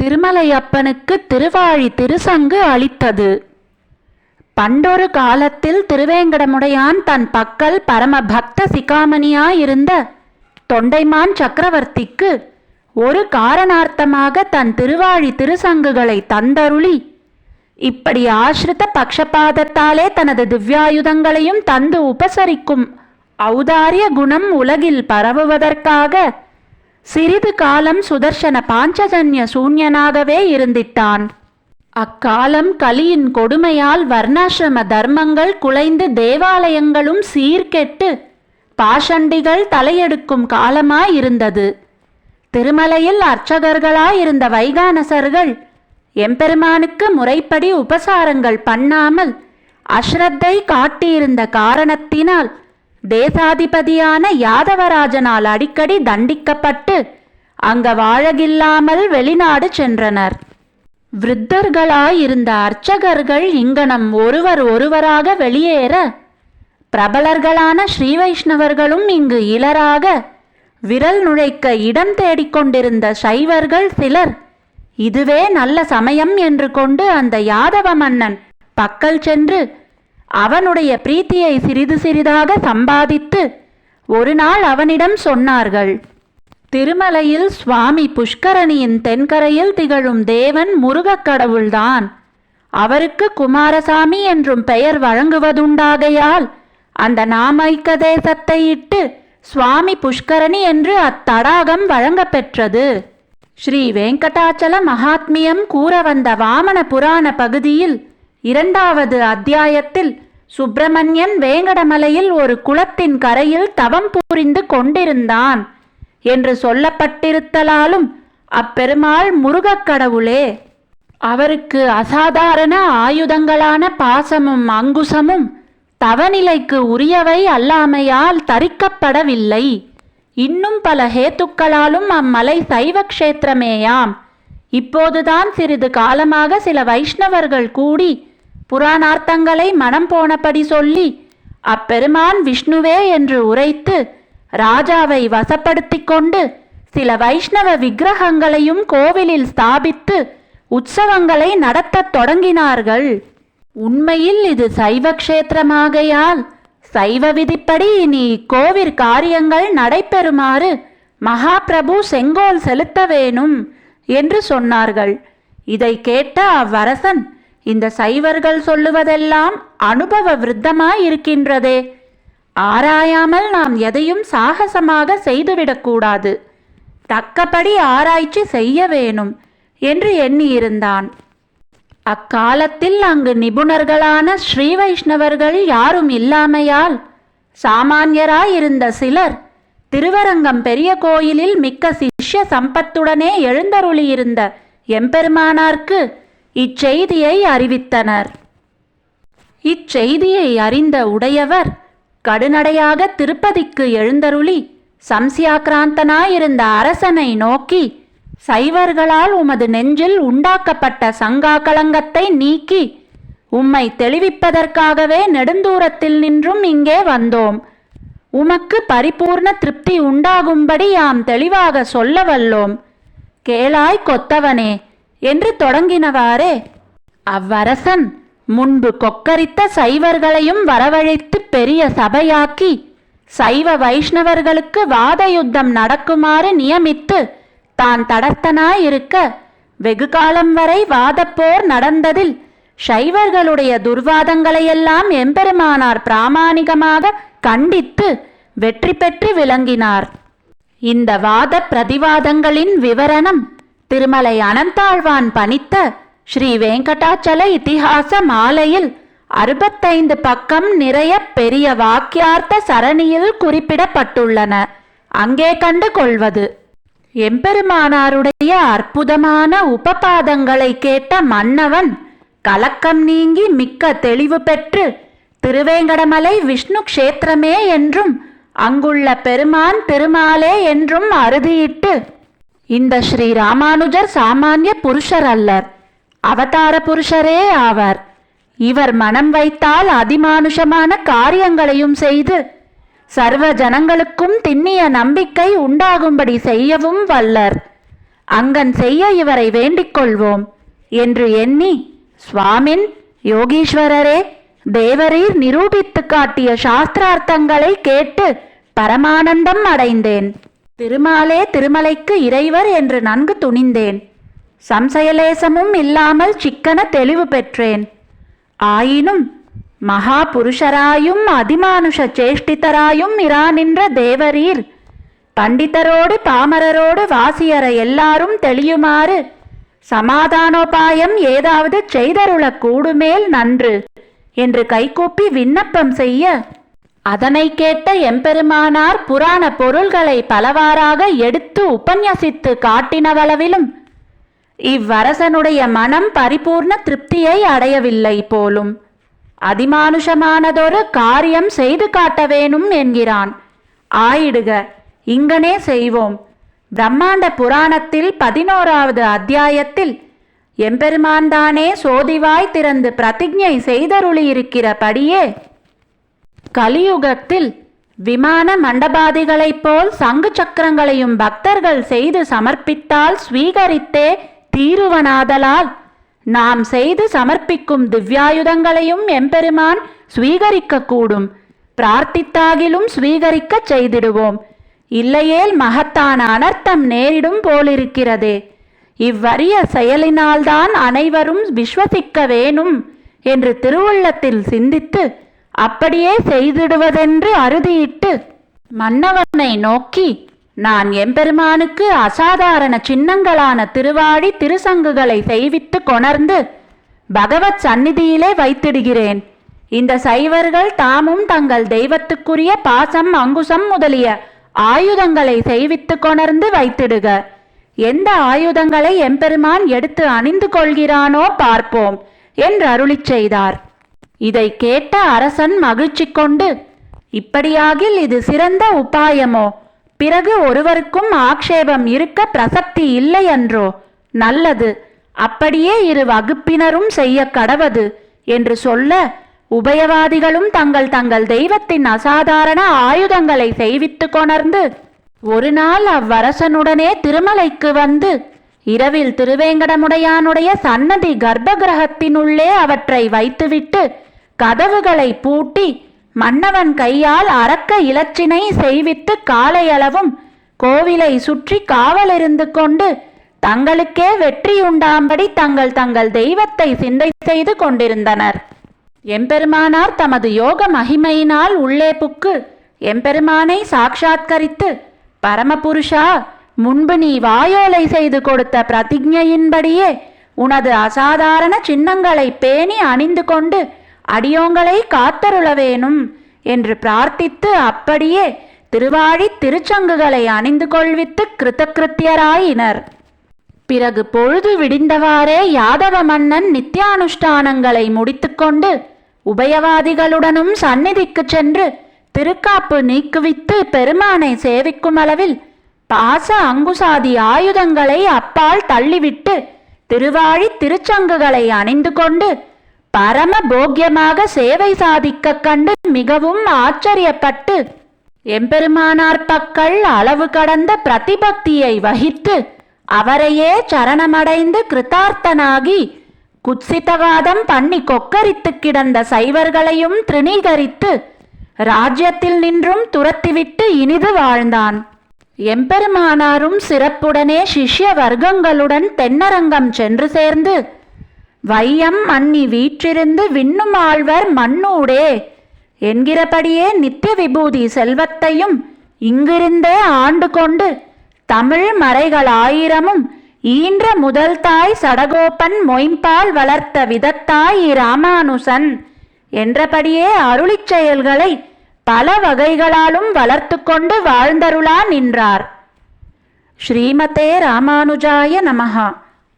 திருமலையப்பனுக்கு திருவாழி திருசங்கு அளித்தது. பண்டொரு காலத்தில் திருவேங்கடமுடையான் தன் பக்கல் பரம பக்த சிகாமணியாயிருந்த தொண்டைமான் சக்கரவர்த்திக்கு ஒரு காரணார்த்தமாக தன் திருவாழி திருசங்குகளை தந்தருளி இப்படி ஆசிரித பக்ஷபாதத்தாலே தனது திவ்யாயுதங்களையும் தந்து உபசரிக்கும் ஔதாரிய குணம் உலகில் பரவுவதற்காக சிறிது காலம் சுதர்சன பாஞ்சஜன்ய சூன்யனாகவே இருந்திட்டான். அக்காலம் கலியின் கொடுமையால் வர்ணாசிரம தர்மங்கள் குலைந்து தேவாலயங்களும் சீர்கெட்டு பாஷண்டிகள் தலையெடுக்கும் காலமாயிருந்தது. திருமலையில் அர்ச்சகர்களாயிருந்த வைகானசர்கள் எம்பெருமானுக்கு முறைப்படி உபசாரங்கள் பண்ணாமல் அஸ்ரத்தை காட்டியிருந்த காரணத்தினால் தேசாதிபதியான யாதவராஜனால் அடிக்கடி தண்டிக்கப்பட்டு அங்க வாழகில்லாமல் வெளிநாடு சென்றனர். விருத்தர்களாயிருந்த அர்ச்சகர்கள் இங்கனம் ஒருவர் ஒருவராக வெளியேற பிரபலர்களான ஸ்ரீவைஷ்ணவர்களும் இங்கு இலராக விரல் நுழைக்க இடம் தேடிக்கொண்டிருந்த சைவர்கள் சிலர் இதுவே நல்ல சமயம் என்று கொண்டு அந்த யாதவ மன்னன் பக்கல் சென்று அவனுடைய பிரீத்தியை சிறிது சிறிதாக சம்பாதித்து ஒரு நாள் அவனிடம் சொன்னார்கள் திருமலையில் சுவாமி புஷ்கரணியின் தென்கரையில் திகழும் தேவன் முருகக் கடவுள்தான். அவருக்கு குமாரசாமி என்றும் பெயர் வழங்குவதுண்டாகையால் அந்த நாமைக்க தேசத்தை இட்டு சுவாமி புஷ்கரணி என்று அத்தடாகம் வழங்கப்பெற்றது. ஸ்ரீ வெங்கடாச்சல மகாத்மியம் கூற வந்த வாமன புராண பகுதியில் இரண்டாவது அத்தியாயத்தில் சுப்பிரமணியன் வேங்கடமலையில் ஒரு குளத்தின் கரையில் தவம் புரிந்து கொண்டிருந்தான் என்று சொல்லப்பட்டிருத்தலாலும் அப்பெருமாள் முருகக் கடவுளே அவருக்கு அசாதாரண ஆயுதங்களான பாசமும் அங்குசமும் தவநிலைக்கு உரியவை அல்லாமையால் தரிக்கப்படவில்லை. இன்னும் பல ஹேத்துக்களாலும் அம்மலை சைவ க்ஷேத்திரமேயாம் இப்போதுதான் சிறிது காலமாக சில வைஷ்ணவர்கள் கூடி புராணார்த்தங்களை மனம் போனபடி சொல்லி அப்பெருமான் விஷ்ணுவே என்று உரைத்து ராஜாவை வசப்படுத்திக் கொண்டு சில வைஷ்ணவ விக்கிரகங்களையும் கோவிலில் ஸ்தாபித்து உற்சவங்களை நடத்தத் தொடங்கினார்கள். உண்மையில் இது சைவ க்ஷேத்திரமாகையால் சைவ விதிப்படி இனி இக்கோவிற் காரியங்கள் நடைபெறுமாறு மகாபிரபு செங்கோல் செலுத்த வேணும் என்று சொன்னார்கள். இதை கேட்ட அவ்வரசன் இந்த சைவர்கள் சொல்லுவதெல்லாம் அனுபவ விருத்தமாயிருக்கின்றதே. ஆராயாமல் நாம் எதையும் சாகசமாக செய்துவிடக்கூடாது தக்கபடி ஆராய்ச்சி செய்ய வேணும் என்று எண்ணியிருந்தான். அக்காலத்தில் அங்கு நிபுணர்களான ஸ்ரீ வைஷ்ணவர்கள் யாரும் இல்லாமையால் சாமானியராயிருந்த சிலர் திருவரங்கம் பெரிய கோயிலில் மிக்க சிஷ்ய சம்பத்துடனே எழுந்தருளியிருந்த எம்பெருமானார்க்கு இச்செய்தியை அறிவித்தனர். இச்செய்தியை அறிந்த உடையவர் கடுநடையாக திருப்பதிக்கு எழுந்தருளி சம்சியாக்கிராந்தனாயிருந்த அரசனை நோக்கி சைவர்களால் உமது நெஞ்சில் உண்டாக்கப்பட்ட சங்காகலங்கத்தை நீக்கி உம்மை தெளிவிப்பதற்காகவே நெடுந்தூரத்தில் நின்றும் இங்கே வந்தோம். உமக்கு பரிபூர்ண திருப்தி உண்டாகும்படி யாம் தெளிவாக சொல்ல வல்லோம். கேளாய் கொத்தவனே என்று தொடங்கினவாறே. அவ்வரசன் முன்பு கொக்கரித்த சைவர்களையும் வரவழைத்து பெரிய சபையாக்கி சைவ வைஷ்ணவர்களுக்கு வாத யுத்தம் நடக்குமாறு நியமித்து தான் தடர்த்தனாயிருக்க வெகு காலம் வரை வாதப்போர் நடந்ததில் சைவர்களுடைய துர்வாதங்களையெல்லாம் எம்பெருமானார் பிராமாணிகமாக கண்டித்து வெற்றி பெற்று விளங்கினார். இந்த வாத பிரதிவாதங்களின் விவரணம் திருமலை அனந்தாழ்வான் பணித்த ஸ்ரீ வெங்கடாச்சல இத்திஹாச மாலையில் அறுபத்தைந்து பக்கம் நிறைய பெரிய வாக்கியார்த்த சரணியில் குறிப்பிடப்பட்டுள்ளன. அங்கே கண்டு கொள்வது. எம்பெருமானாருடைய அற்புதமான உபபாதங்களை கேட்ட மன்னவன் கலக்கம் நீங்கி மிக்க தெளிவு பெற்று திருவேங்கடமலை விஷ்ணு க்ஷேத்திரமே என்றும் அங்குள்ள பெருமான் திருமாலே என்றும் அறுதியிட்டு இந்த ஸ்ரீ ராமானுஜர் சாமானிய புருஷர் அல்லர். அவதார புருஷரே ஆவர். இவர் மனம் வைத்தால் அதிமானுஷமான காரியங்களையும் செய்து சர்வ ஜனங்களுக்கும் திண்ணிய நம்பிக்கை உண்டாகும்படி செய்யவும் வல்லர். அங்கன் செய்ய இவரை வேண்டிக் கொள்வோம் என்று எண்ணி சுவாமின் யோகீஸ்வரரே தேவரீர் நிரூபித்து காட்டிய சாஸ்திரார்த்தங்களை கேட்டு பரமானந்தம் அடைந்தேன். திருமாலே திருமலைக்கு இறைவர் என்று நன்கு துணிந்தேன். சம்சயலேசமும் இல்லாமல் சிக்கன தெளிவு பெற்றேன். ஆயினும் மகா புருஷராயும் அதிமானுஷ சேஷ்டிதராயும் இரா நின்ற தேவரீர். பண்டிதரோடு பாமரரோடு வாசியர எல்லாரும் தெளியுமாறு சமாதானோபாயம் ஏதாவது செய்தருள கூடுமேல் நன்று என்று கைகூப்பி விண்ணப்பம் செய்ய அதனை கேட்ட எம்பெருமானார் புராண பொருள்களை பலவாறாக எடுத்து உபன்யசித்து காட்டினவளவிலும் இவ்வரசனுடைய மனம் பரிபூர்ண திருப்தியை அடையவில்லை போலும். அதிமானுஷமானதொரு காரியம் செய்து காட்ட வேணும் என்கிறான். ஆயிடுக இங்கனே செய்வோம். பிரம்மாண்ட புராணத்தில் பதினோராவது அத்தியாயத்தில் எம்பெருமான்தானே சோதிவாய் திறந்து பிரதிஜை செய்தருளியிருக்கிறபடியே கலியுகத்தில் விமான மண்டபாதிகளைப் போல் சங்கு சக்கரங்களையும் பக்தர்கள் செய்து சமர்ப்பித்தால் ஸ்வீகரித்தே தீருவனாதலால். நாம் செய்து சமர்ப்பிக்கும் திவ்யாயுதங்களையும் எம்பெருமான் ஸ்வீகரிக்க கூடும் பிரார்த்தித்தாகிலும் ஸ்வீகரிக்கச் செய்திடுவோம். இல்லையேல் மகத்தான அனர்த்தம் நேரிடும் போலிருக்கிறதே. இவ்வரிய செயலினால்தான் அனைவரும் விஸ்வசிக்க வேணும் என்று திருவுள்ளத்தில் சிந்தித்து அப்படியே செய்திடுவதென்று அறுதியிட்டு மன்னவனை நோக்கி நான் எம்பெருமானுக்கு அசாதாரண சின்னங்களான திருவாடி திருசங்குகளை செய்வித்து கொணர்ந்து பகவத் சந்நிதியிலே வைத்திடுகிறேன். இந்த சைவர்கள் தாமும் தங்கள் தெய்வத்துக்குரிய பாசம் அங்குசம் முதலிய ஆயுதங்களை செய்வித்து கொணர்ந்து வைத்திடுக. எந்த ஆயுதங்களை எம்பெருமான் எடுத்து அணிந்து கொள்கிறானோ பார்ப்போம் என்று அருளிச் செய்தார். இதை கேட்ட அரசன் மகிழ்ச்சி கொண்டு இப்படியாகில் இது சிறந்த உபாயமோ? பிறகு ஒருவருக்கும் ஆக்ஷேபம் இருக்க பிரசக்தி இல்லை என்றோ நல்லது. அப்படியே இரு வகுப்பினரும் செய்ய கடவது என்று சொல்ல உபயவாதிகளும் தங்கள் தங்கள் தெய்வத்தின் அசாதாரண ஆயுதங்களை செய்வித்து கொணர்ந்து ஒரு நாள் அவ்வரசனுடனே திருமலைக்கு வந்து இரவில் திருவேங்கடமுடையானுடைய சன்னதி கர்ப்பகிரகத்தினுள்ளே அவற்றை வைத்துவிட்டு கதவுகளை பூட்டி மன்னவன் கையால் அரக்க இலச்சினை செய்வித்து காலையளவும் கோவிலை சுற்றி காவலிருந்து கொண்டு தங்களுக்கே வெற்றியுண்டாம்படி தங்கள் தங்கள் தெய்வத்தை சிந்தை செய்து கொண்டிருந்தனர். எம்பெருமானார் தமது யோக மகிமையினால் உள்ளே புக்கு எம்பெருமானை சாட்சாத்கரித்து பரமபுருஷா முன்பு நீ வாயோலை செய்து கொடுத்த பிரதிஜையின்படியே உனது அசாதாரண சின்னங்களை பேணி அணிந்து கொண்டு அடியோங்களை காத்தருள வேணும் என்று பிரார்த்தித்து அப்படியே திருவாழி திருச்சங்குகளை அணிந்து கொள்வித்து கிருத்தகிருத்தியராயினர். பிறகு பொழுது விடிந்தவாறே யாதவ மன்னன் நித்தியானுஷ்டானங்களை முடித்துக்கொண்டு உபயவாதிகளுடனும் சந்நிதிக்கு சென்று திருக்காப்பு நீக்குவித்து பெருமானை சேவிக்கும் அளவில் பாச அங்குசாதி ஆயுதங்களை அப்பால் தள்ளிவிட்டு திருவாழி திருச்சங்குகளை அணிந்து கொண்டு பரம போக்கியமாக சேவை சாதிக்கக் கண்டு மிகவும் ஆச்சரியப்பட்டு எம்பெருமானார் பக்கள் அளவு கடந்த பிரதிபக்தியை வகித்து அவரையே சரணமடைந்து கிருதார்த்தனாகி குத்சிதவாதம் பண்ணி கொக்கரித்து கிடந்த சைவர்களையும் திருநீகரித்து ராஜ்யத்தில் நின்றும் துரத்திவிட்டு இனிது வாழ்ந்தான். எம்பெருமானாரும் சிறப்புடனே சிஷ்ய வர்க்கங்களுடன் தென்னரங்கம் சென்று சேர்ந்து வையம் மன்னி வீற்றிருந்து விண்ணும் ஆழ்வர் மண்ணூடே என்கிறபடியே நித்திய விபூதி செல்வத்தையும் இங்கிருந்தே ஆண்டு கொண்டு தமிழ் மறைகள் ஆயிரமும் ஈன்ற முதல் தாய் சடகோபன் மொயம்பால் வளர்த்த விதத்தாய் இராமானுசன் என்றபடியே அருளிச் செயல்களை பல வகைகளாலும் வளர்த்து கொண்டு வாழ்ந்தருளா நின்றார். ஸ்ரீமதே ராமானுஜாய நமஹா.